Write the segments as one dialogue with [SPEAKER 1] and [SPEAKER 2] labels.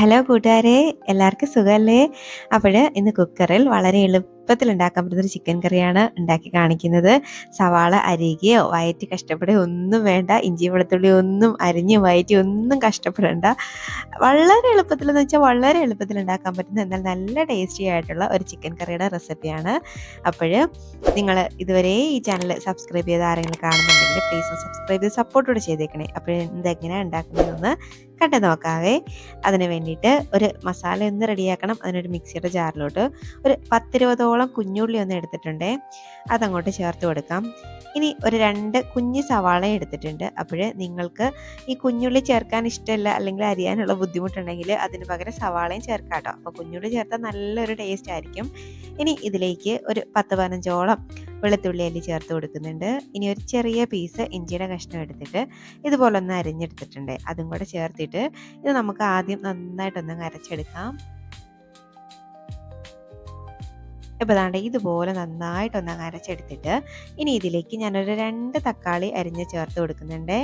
[SPEAKER 1] Hello കൂട്ടുകാരെ എല്ലാവർക്കും സുഖമല്ലേ? അപ്പോൾ ഇന്ന് കുക്കറിൽ വളരെ എളുപ്പത്തിൽ ഉണ്ടാക്കാൻ പറ്റുന്ന ഒരു ചിക്കൻ കറിയാണ് ഉണ്ടാക്കി കാണിക്കുന്നത്. സവാള അരികയോ വയറ്റി കഷ്ടപ്പെടുകയോ ഒന്നും വേണ്ട ഇഞ്ചി വെളുത്തുള്ളി ഒന്നും അരിഞ്ഞ് വയറ്റി ഒന്നും കഷ്ടപ്പെടേണ്ട. വളരെ എളുപ്പത്തിൽ എന്ന് വെച്ചാൽ വളരെ എളുപ്പത്തിൽ ഉണ്ടാക്കാൻ പറ്റുന്ന എന്നാൽ നല്ല ടേസ്റ്റി ആയിട്ടുള്ള ഒരു ചിക്കൻ കറിയുടെ റെസിപ്പിയാണ് അപ്പോൾ നിങ്ങൾ ഇതുവരെ ഈ ചാനൽ സബ്സ്ക്രൈബ് ചെയ്ത് ആരെങ്കിലും കാണുന്നുണ്ടെങ്കിൽ പ്ലീസ് സബ്സ്ക്രൈബ് ചെയ്ത് സപ്പോർട്ടോടെ ചെയ്തേക്കണേ. അപ്പോൾ ഇതെങ്ങനെയാണ് ഉണ്ടാക്കുന്നതെന്ന് കണ്ടു നോക്കാവേ അതിന് വേണ്ടിയിട്ട് ഒരു മസാല ഒന്ന് റെഡിയാക്കണം. അതിനൊരു മിക്സിയുടെ ജാറിലോട്ട് ഒരു പത്തിരുപതോളം കുഞ്ഞുള്ളി ഒന്ന് എടുത്തിട്ടുണ്ടേ. അതങ്ങോട്ട് ചേർത്ത് കൊടുക്കാം. ഇനി ഒരു രണ്ട് കുഞ്ഞ് സവാള എടുത്തിട്ടുണ്ട്. അപ്പോൾ നിങ്ങൾക്ക് ഈ കുഞ്ഞുള്ളി ചേർക്കാൻ ഇഷ്ടമല്ല അല്ലെങ്കിൽ അരിയാനുള്ള ബുദ്ധിമുട്ടുണ്ടെങ്കിൽ അതിന് പകരം സവാളയും ചേർക്കാം കേട്ടോ. അപ്പോൾ കുഞ്ഞുള്ളി ചേർത്താൽ നല്ലൊരു ടേസ്റ്റ് ആയിരിക്കും. ഇനി ഇതിലേക്ക് ഒരു പത്ത് പതിനഞ്ചോളം വെളുത്തുള്ളി അല്ലി ചേർത്ത് കൊടുക്കുന്നുണ്ട്. ഇനി ഒരു ചെറിയ പീസ് ഇഞ്ചിയുടെ കഷ്ണം എടുത്തിട്ട് ഇതുപോലെ ഒന്ന് അരിഞ്ഞെടുത്തിട്ടുണ്ട്. അതും കൂടെ ചേർത്തിട്ട് ഇത് നമുക്ക് ആദ്യം നന്നായിട്ടൊന്ന് അരച്ചെടുക്കാം. ഇപ്പോൾ അതാണ്ട് ഇതുപോലെ നന്നായിട്ടൊന്ന് അരച്ചെടുത്തിട്ട് ഇനി ഇതിലേക്ക് ഞാനൊരു രണ്ട് തക്കാളി അരിഞ്ഞ് ചേർത്ത് കൊടുക്കുന്നുണ്ട്.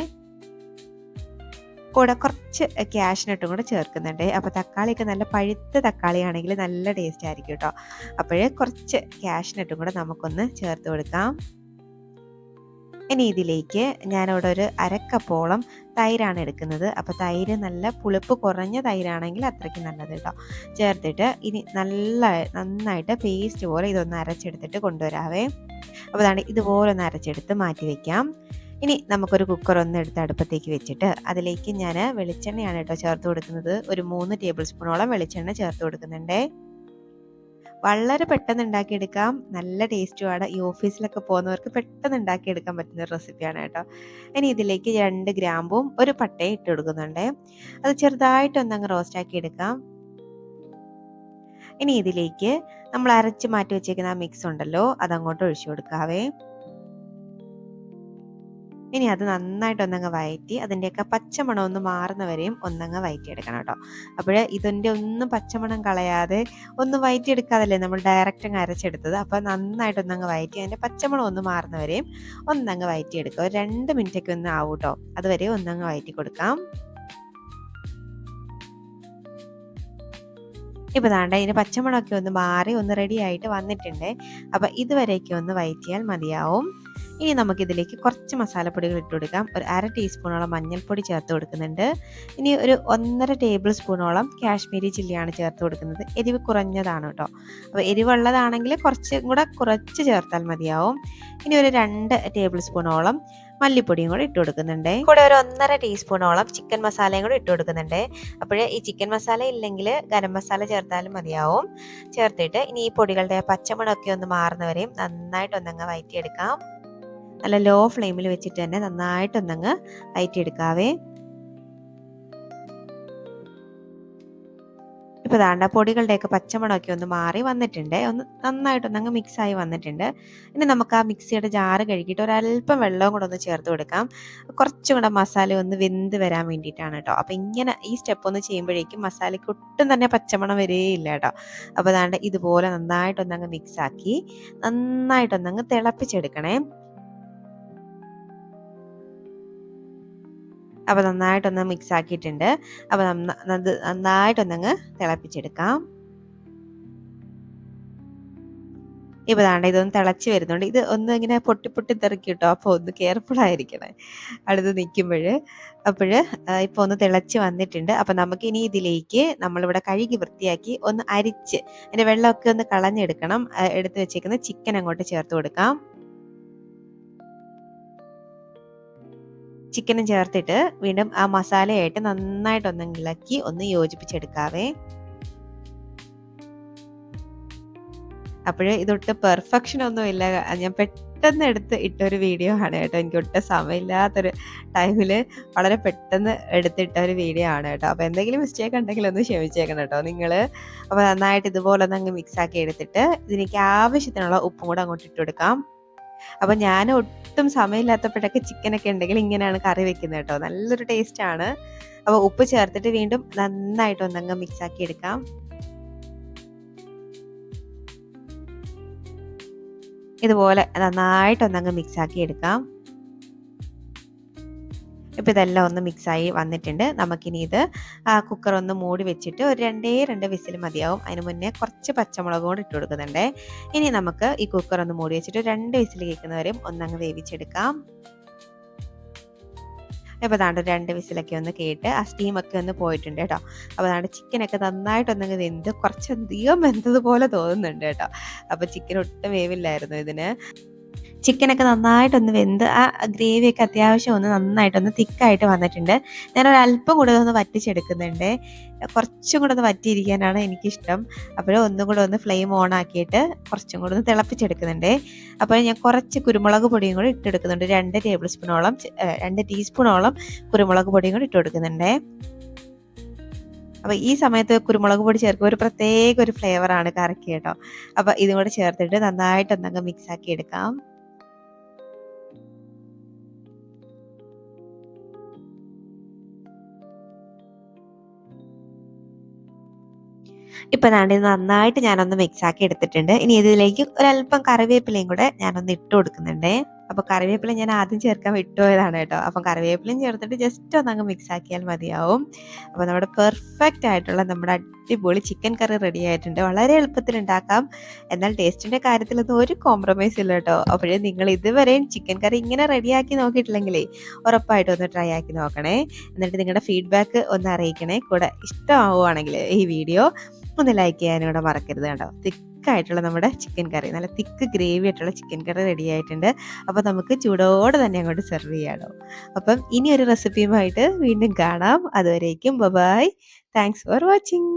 [SPEAKER 1] കൂടെ കുറച്ച് ക്യാഷിനിട്ടും കൂടെ ചേർക്കുന്നുണ്ട്. അപ്പോൾ തക്കാളിയൊക്കെ നല്ല പഴുത്ത തക്കാളിയാണെങ്കിൽ നല്ല ടേസ്റ്റ് ആയിരിക്കും കേട്ടോ. അപ്പോഴേ കുറച്ച് ക്യാഷിനിട്ടും കൂടെ നമുക്കൊന്ന് ചേർത്ത് കൊടുക്കാം. ഇനി ഇതിലേക്ക് ഞാനിവിടെ ഒരു അരക്കപ്പോളം തൈരാണ് എടുക്കുന്നത്. അപ്പോൾ തൈര് നല്ല പുളിപ്പ് കുറഞ്ഞ തൈരാണെങ്കിൽ അത്രയ്ക്ക് നല്ലത് കേട്ടോ. ചേർത്തിട്ട് ഇനി നല്ല നന്നായിട്ട് പേസ്റ്റ് പോലെ ഇതൊന്ന് അരച്ചെടുത്തിട്ട് കൊണ്ടുവരാവേ. അപ്പോൾ അതാണ് ഇതുപോലെ ഒന്ന് അരച്ചെടുത്ത് മാറ്റി വെക്കാം. ഇനി നമുക്കൊരു കുക്കർ ഒന്ന് എടുത്ത് അടുപ്പത്തേക്ക് വെച്ചിട്ട് അതിലേക്ക് ഞാൻ വെളിച്ചെണ്ണയാണ് കേട്ടോ ചേർത്ത് കൊടുക്കുന്നത്. ഒരു മൂന്ന് ടേബിൾ സ്പൂണോളം വെളിച്ചെണ്ണ ചേർത്ത് കൊടുക്കുന്നുണ്ടേ. വളരെ പെട്ടെന്ന് ഉണ്ടാക്കിയെടുക്കാം. നല്ല ടേസ്റ്റുമാണ് ഈ ഓഫീസിലൊക്കെ പോകുന്നവർക്ക് പെട്ടെന്ന് ഉണ്ടാക്കിയെടുക്കാൻ പറ്റുന്ന റെസിപ്പിയാണ് കേട്ടോ. ഇനി ഇതിലേക്ക് രണ്ട് ഗ്രാമ്പും ഒരു പട്ടയും ഇട്ട് കൊടുക്കുന്നുണ്ട്. അത് ചെറുതായിട്ടൊന്നങ്ങ് റോസ്റ്റ് ആക്കി എടുക്കാം. ഇനി ഇതിലേക്ക് നമ്മൾ അരച്ച് മാറ്റി വെച്ചേക്കുന്ന ആ മിക്സ് ഉണ്ടല്ലോ അതങ്ങോട്ട് ഒഴിച്ചു കൊടുക്കാവേ. ഇനി അത് നന്നായിട്ട് ഒന്നങ്ങ് വയറ്റി അതിന്റെയൊക്കെ പച്ചമണം ഒന്ന് മാറുന്നവരെയും ഒന്നങ്ങ് വയറ്റിയെടുക്കണം കേട്ടോ. അപ്പോൾ ഇതിന്റെ ഒന്നും പച്ചമണം കളയാതെ ഒന്ന് വയറ്റിയെടുക്കാതല്ലേ നമ്മൾ ഡയറക്റ്റ് അങ്ങ് അരച്ചെടുത്തത്? അപ്പോൾ നന്നായിട്ട് ഒന്നങ്ങ് വയറ്റി അതിന്റെ പച്ചമണം ഒന്ന് മാറുന്നവരെയും ഒന്നങ്ങ് വയറ്റിയെടുക്കുക. ഒരു രണ്ട് മിനിറ്റൊക്കെ ഒന്ന് ആവും കേട്ടോ. അതുവരെ ഒന്നങ്ങ് വയറ്റി കൊടുക്കാം. ഇപ്പോൾ ദാണ്ട ഇതിന് പച്ചമുളകൊക്കെ ഒന്ന് മാറി ഒന്ന് റെഡി ആയിട്ട് വന്നിട്ടുണ്ട്. അപ്പോൾ ഇതുവരെയൊക്കെ ഒന്ന് വയറ്റിയാൽ മതിയാവും. ഇനി നമുക്കിതിലേക്ക് കുറച്ച് മസാലപ്പൊടികൾ ഇട്ട് കൊടുക്കാം. ഒരു അര ടീസ്പൂണോളം മഞ്ഞൾപ്പൊടി ചേർത്ത് കൊടുക്കുന്നുണ്ട്. ഇനി ഒരു ഒന്നര ടേബിൾ സ്പൂണോളം കാശ്മീരി ചില്ലിയാണ് ചേർത്ത് കൊടുക്കുന്നത്. എരിവ് കുറഞ്ഞതാണ് കേട്ടോ. അപ്പോൾ എരിവുള്ളതാണെങ്കിൽ കുറച്ചും കൂടെ കുറച്ച് ചേർത്താൽ മതിയാവും. ഇനി ഒരു രണ്ട് ടേബിൾ സ്പൂണോളം മല്ലിപ്പൊടിയും കൂടെ ഇട്ട് കൊടുക്കുന്നുണ്ട്. കൂടെ ഒരു ഒന്നര ടീസ്പൂണോളം ചിക്കൻ മസാലയും കൂടെ ഇട്ട് കൊടുക്കുന്നുണ്ട്. അപ്പോൾ ഈ ചിക്കൻ മസാല ഇല്ലെങ്കിൽ ഗരം മസാല ചേർത്താലും മതിയാവും. ചേർത്തിട്ട് ഇനി ഈ പൊടികളുടെ പച്ചമണമൊക്കെ ഒന്ന് മാറുന്നവരെയും നന്നായിട്ട് ഒന്നങ്ങ് വയറ്റിയെടുക്കാം. നല്ല ലോ ഫ്ലെയിമിൽ വെച്ചിട്ട് തന്നെ നന്നായിട്ടൊന്നങ്ങ് വയറ്റിയെടുക്കാവേ. ഇപ്പോൾ ദാണ്ട പൊടികളുടെയൊക്കെ പച്ചമണമൊക്കെ ഒന്ന് മാറി വന്നിട്ടുണ്ട്. ഒന്ന് നന്നായിട്ടൊന്നങ്ങ് മിക്സായി വന്നിട്ടുണ്ട്. ഇനി നമുക്ക് ആ മിക്സിയുടെ ജാറ് കഴുകിയിട്ട് ഒരല്പം വെള്ളവും കൂടെ ഒന്ന് ചേർത്ത് കൊടുക്കാം. കുറച്ചും കൂടെ മസാല ഒന്ന് വെന്ത് വരാൻ വേണ്ടിയിട്ടാണ് കേട്ടോ അപ്പോൾ ഇങ്ങനെ ഈ സ്റ്റെപ്പ് ഒന്ന് ചെയ്യുമ്പോഴേക്കും മസാലയ്ക്ക് ഒട്ടും തന്നെ പച്ചമണം വരികയില്ല കേട്ടോ അപ്പോൾ ദാണ്ട് ഇതുപോലെ നന്നായിട്ടൊന്നങ്ങ് മിക്സാക്കി നന്നായിട്ടൊന്നങ്ങ് തിളപ്പിച്ചെടുക്കണേ. അപ്പോൾ നന്നായിട്ടൊന്ന് മിക്സ് ആക്കിയിട്ടുണ്ട്. അപ്പോൾ നന്നായിട്ടൊന്നങ്ങ് തിളപ്പിച്ചെടുക്കാം. ഇപ്പോൾ ദാണ്ട ഇതൊന്ന് തിളച്ച് വരുന്നുണ്ട്. ഇത് ഒന്ന് ഇങ്ങനെ പൊട്ടി പൊട്ടി തെറിക്കും കേട്ടോ അപ്പോൾ ഒന്ന് കെയർഫുൾ ആയിരിക്കണേ. അടുത്ത് നിൽക്കുമ്പോൾ അപ്പോൾ ഇപ്പോൾ ഒന്ന് തിളച്ച് വന്നിട്ടുണ്ട്. അപ്പോൾ നമുക്ക് ഇനി ഇതിലേക്ക് നമ്മളിവിടെ കഴുകി വൃത്തിയാക്കി ഒന്ന് അരിച്ച് അതിന്റെ വെള്ളമൊക്കെ ഒന്ന് കളഞ്ഞെടുക്കണം. എടുത്ത് വെച്ചേക്കുന്ന ചിക്കൻ അങ്ങോട്ട് ചേർത്ത് കൊടുക്കാം. ചിക്കനും ചേർത്തിട്ട് വീണ്ടും ആ മസാലയായിട്ട് നന്നായിട്ടൊന്ന് ഇളക്കി ഒന്ന് യോജിപ്പിച്ചെടുക്കാവേ. അപ്പോൾ ഇതൊട്ട് പെർഫെക്ഷൻ ഒന്നുമില്ല. ഞാൻ പെട്ടെന്ന് എടുത്ത് ഇട്ടൊരു വീഡിയോ ആണ് കേട്ടോ. എനിക്ക് ഒട്ടും സമയമില്ലാത്തൊരു ടൈമിൽ വളരെ പെട്ടെന്ന് എടുത്തിട്ട ഒരു വീഡിയോ ആണ് കേട്ടോ. അപ്പോൾ എന്തെങ്കിലും മിസ്റ്റേക്ക് ഉണ്ടെങ്കിൽ ഒന്ന് ക്ഷമിച്ചേക്കണം കേട്ടോ നിങ്ങൾ അപ്പോൾ നന്നായിട്ട് ഇതുപോലെ ഒന്ന് അങ്ങ് മിക്സാക്കി എടുത്തിട്ട് ഇതിലേക്ക് ആവശ്യത്തിനുള്ള ഉപ്പും കൂടെ അങ്ങോട്ട് ഇട്ട് കൊടുക്കാം. അപ്പൊ ഞാൻ ഒട്ടും സമയമില്ലാത്തപ്പോഴൊക്കെ ചിക്കനൊക്കെ ഉണ്ടെങ്കിൽ ഇങ്ങനെയാണ് കറി വെക്കുന്നത് കേട്ടോ. നല്ലൊരു ടേസ്റ്റ് ആണ്. അപ്പോൾ ഉപ്പ് ചേർത്തിട്ട് വീണ്ടും നന്നായിട്ട് ഒന്നങ്ങ് മിക്സ് ആക്കി എടുക്കാം. ഇതുപോലെ നന്നായിട്ട് ഒന്നങ്ങ് മിക്സ് ആക്കി എടുക്കാം. ഇപ്പോൾ ഇതെല്ലാം ഒന്ന് മിക്സായി വന്നിട്ടുണ്ട്. നമുക്കിനി ഇത് കുക്കർ ഒന്ന് മൂടി വെച്ചിട്ട് ഒരു രണ്ടേ രണ്ട് വിസിൽ മതിയാവും. അതിന് മുന്നേ കുറച്ച് പച്ചമുളക് കൂടി ഇട്ട് കൊടുക്കുന്നുണ്ട്. ഇനി നമുക്ക് ഈ കുക്കർ ഒന്ന് മൂടി വെച്ചിട്ട് രണ്ട് വിസിൽ കേൾക്കുന്നവരെയും ഒന്നങ്ങ് വേവിച്ചെടുക്കാം. ഇപ്പോൾ താണ്ട് രണ്ട് വിസിലൊക്കെ ഒന്ന് കേട്ട് ആ സ്റ്റീമൊക്കെ ഒന്ന് പോയിട്ടുണ്ട് കേട്ടോ. അപ്പോൾ താണ്ട് ചിക്കനൊക്കെ നന്നായിട്ടൊന്നും വെന്ത് കുറച്ചധികം വെന്തതുപോലെ തോന്നുന്നുണ്ട് കേട്ടോ. അപ്പോൾ ചിക്കൻ ഒട്ടും വേവില്ലായിരുന്നു ഇതിന്. ചിക്കനൊക്കെ നന്നായിട്ടൊന്ന് വെന്ത് ആ ഗ്രേവിയൊക്കെ അത്യാവശ്യം ഒന്ന് നന്നായിട്ടൊന്ന് തിക്കായിട്ട് വന്നിട്ടുണ്ട്. ഞാനൊരല്പം കൂടെ ഒന്ന് വറ്റിച്ചെടുക്കുന്നുണ്ട്. കുറച്ചും കൂടെ ഒന്ന് വറ്റിയിരിക്കാനാണ് എനിക്കിഷ്ടം. അപ്പോൾ ഒന്നും കൂടെ ഒന്ന് ഫ്ലെയിം ഓൺ ആക്കിയിട്ട് കുറച്ചും കൂടെ ഒന്ന് തിളപ്പിച്ചെടുക്കുന്നുണ്ട്. അപ്പോൾ ഞാൻ കുറച്ച് കുരുമുളക് പൊടിയും കൂടി ഇട്ടെടുക്കുന്നുണ്ട്. രണ്ട് ടേബിൾ സ്പൂണോളം രണ്ട് ടീസ്പൂണോളം കുരുമുളക് പൊടിയും കൂടി ഇട്ട് കൊടുക്കുന്നുണ്ട് അപ്പോൾ ഈ സമയത്ത് കുരുമുളക് പൊടി ചേർക്കുമ്പോൾ ഒരു പ്രത്യേക ഒരു ഫ്ലേവറാണ് കറക്കി കേട്ടോ. അപ്പോൾ ഇതും കൂടെ ചേർത്തിട്ട് നന്നായിട്ട് ഒന്നങ്ങ് മിക്സ് ആക്കി എടുക്കാം ഇപ്പൊ ദാണ്ട് നന്നായിട്ട് ഞാനൊന്ന് മിക്സ് ആക്കി എടുത്തിട്ടുണ്ട്. ഇനി ഇതിലേക്ക് ഒരല്പം കറിവേപ്പിലയും കൂടെ ഞാനൊന്ന് ഇട്ട് കൊടുക്കുന്നുണ്ട്. അപ്പൊ കറിവേപ്പില ഞാൻ ആദ്യം ചേർക്കാൻ വിട്ടുപോയതാണ് കേട്ടോ. അപ്പം കറിവേപ്പിലയും ചേർത്തിട്ട് ജസ്റ്റ് ഒന്ന് അങ്ങ് മിക്സ് ആക്കിയാൽ മതിയാവും. അപ്പൊ നമ്മുടെ പെർഫെക്റ്റ് ആയിട്ടുള്ള നമ്മുടെ അടിപൊളി ചിക്കൻ കറി റെഡി ആയിട്ടുണ്ട്. വളരെ എളുപ്പത്തിൽ ഉണ്ടാക്കാം. എന്നാൽ ടേസ്റ്റിന്റെ കാര്യത്തിലൊന്നും ഒരു കോംപ്രമൈസ് ഇല്ല കേട്ടോ. അപ്പോഴേ നിങ്ങൾ ഇതുവരെയും ചിക്കൻ കറി ഇങ്ങനെ റെഡിയാക്കി നോക്കിയിട്ടില്ലെങ്കിലേ ഉറപ്പായിട്ടും ഒന്ന് ട്രൈ ആക്കി നോക്കണേ. എന്നിട്ട് നിങ്ങളുടെ ഫീഡ്ബാക്ക് ഒന്ന് അറിയിക്കണേ. കൂടെ ഇഷ്ടമാവുകയാണെങ്കിൽ ഈ വീഡിയോ ഒന്ന് ലൈക്ക് ചെയ്യാനും കൂടെ മറക്കരുത് കേട്ടോ. തിക്കായിട്ടുള്ള നമ്മുടെ ചിക്കൻ കറി നല്ല തിക്ക് ഗ്രേവി ആയിട്ടുള്ള ചിക്കൻ കറി റെഡി ആയിട്ടുണ്ട്. അപ്പോൾ നമുക്ക് ചൂടോടെ തന്നെ അങ്ങോട്ട് സെർവ് ചെയ്യാമല്ലോ അപ്പം ഇനി ഒരു റെസിപ്പിയുമായിട്ട് വീണ്ടും കാണാം. അതുവരേക്കും ബബായ് താങ്ക്സ് ഫോർ വാച്ചിങ്